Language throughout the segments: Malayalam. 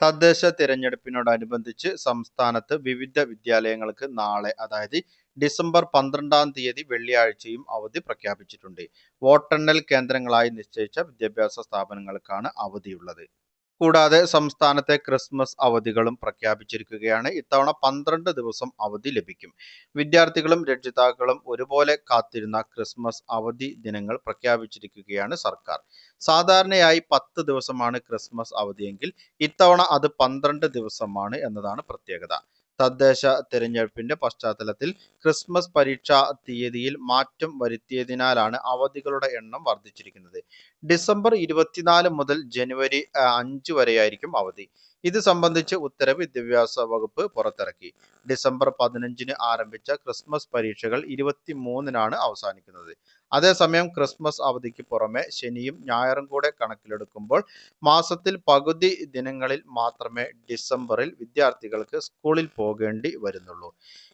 തദ്ദേശ തിരഞ്ഞെടുപ്പിനോടനുബന്ധിച്ച് സംസ്ഥാനത്ത് വിവിധ വിദ്യാലയങ്ങൾക്ക് നാളെ അതായത് ഡിസംബർ പന്ത്രണ്ടാം തീയതി വെള്ളിയാഴ്ചയും അവധി പ്രഖ്യാപിച്ചിട്ടുണ്ട്. വോട്ടെണ്ണൽ കേന്ദ്രങ്ങളായി നിശ്ചയിച്ച വിദ്യാഭ്യാസ സ്ഥാപനങ്ങൾക്കാണ് അവധിയുള്ളത്. കൂടാതെ സംസ്ഥാനത്തെ ക്രിസ്മസ് അവധികളും പ്രഖ്യാപിച്ചിരിക്കുകയാണ്. ഇത്തവണ പന്ത്രണ്ട് ദിവസം അവധി ലഭിക്കും. വിദ്യാർത്ഥികളും രക്ഷിതാക്കളും ഒരുപോലെ കാത്തിരുന്ന ക്രിസ്മസ് അവധി ദിനങ്ങൾ പ്രഖ്യാപിച്ചിരിക്കുകയാണ് സർക്കാർ. സാധാരണയായി പത്ത് ദിവസമാണ് ക്രിസ്മസ് അവധിയെങ്കിൽ ഇത്തവണ അത് പന്ത്രണ്ട് ദിവസമാണ് എന്നതാണ് പ്രത്യേകത. തദ്ദേശ തെരഞ്ഞെടുപ്പിന്റെ പശ്ചാത്തലത്തിൽ ക്രിസ്മസ് പരീക്ഷാ തീയതിയിൽ മാറ്റം വരുത്തിയതിനാലാണ് അവധികളുടെ എണ്ണം വർദ്ധിച്ചിരിക്കുന്നത്. ഡിസംബർ ഇരുപത്തിനാല് മുതൽ ജനുവരി അഞ്ച് വരെയായിരിക്കും അവധി. ഇത് സംബന്ധിച്ച് ഉത്തരവ് വിദ്യാഭ്യാസ വകുപ്പ് പുറത്തിറക്കി. ഡിസംബർ പതിനഞ്ചിന് ആരംഭിച്ച ക്രിസ്മസ് പരീക്ഷകൾ ഇരുപത്തി മൂന്നിനാണ് അവസാനിക്കുന്നത്. അതേസമയം ക്രിസ്മസ് അവധിക്ക് പുറമെ ശനിയും ഞായറും കൂടെ കണക്കിലെടുക്കുമ്പോൾ മാസത്തിൽ പകുതി ദിനങ്ങളിൽ മാത്രമേ ഡിസംബറിൽ വിദ്യാർത്ഥികൾക്ക് സ്കൂളിൽ പോകേണ്ടി വരുന്നുള്ളൂ.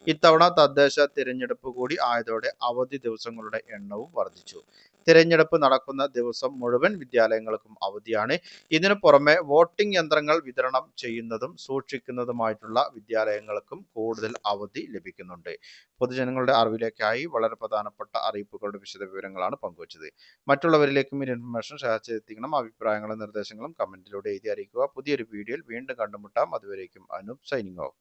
ഇത്തവണ തദ്ദേശ തിരഞ്ഞെടുപ്പ് കൂടി ആയതോടെ അവധി ദിവസങ്ങളുടെ എണ്ണവും വർദ്ധിച്ചു. തിരഞ്ഞെടുപ്പ് നടക്കുന്ന ദിവസം മുഴുവൻ വിദ്യാലയങ്ങൾക്കും അവധിയാണ്. ഇതിനു പുറമെ വോട്ടിംഗ് യന്ത്രങ്ങൾ വിതരണം ചെയ്യുന്നതും സൂക്ഷിക്കുന്നതുമായിട്ടുള്ള വിദ്യാലയങ്ങൾക്കും കൂടുതൽ അവധി ലഭിക്കുന്നുണ്ട്. പൊതുജനങ്ങളുടെ അറിവിലേക്കായി വളരെ പ്രധാനപ്പെട്ട അറിയിപ്പുകളുടെ വിശദ വിവരങ്ങളാണ് പങ്കുവച്ചത്. മറ്റുള്ളവരിലേക്കും ഈ ഇൻഫർമേഷൻ ഷെയർ ചെയ്തെത്തിക്കണം. അഭിപ്രായങ്ങളും നിർദ്ദേശങ്ങളും കമന്റിലൂടെ എഴുതി അറിയിക്കുക. പുതിയൊരു വീഡിയോയിൽ വീണ്ടും കണ്ടുമുട്ടാം. അതുവരേക്കും അനൂപ് സൈനിങ് ഓഫ്.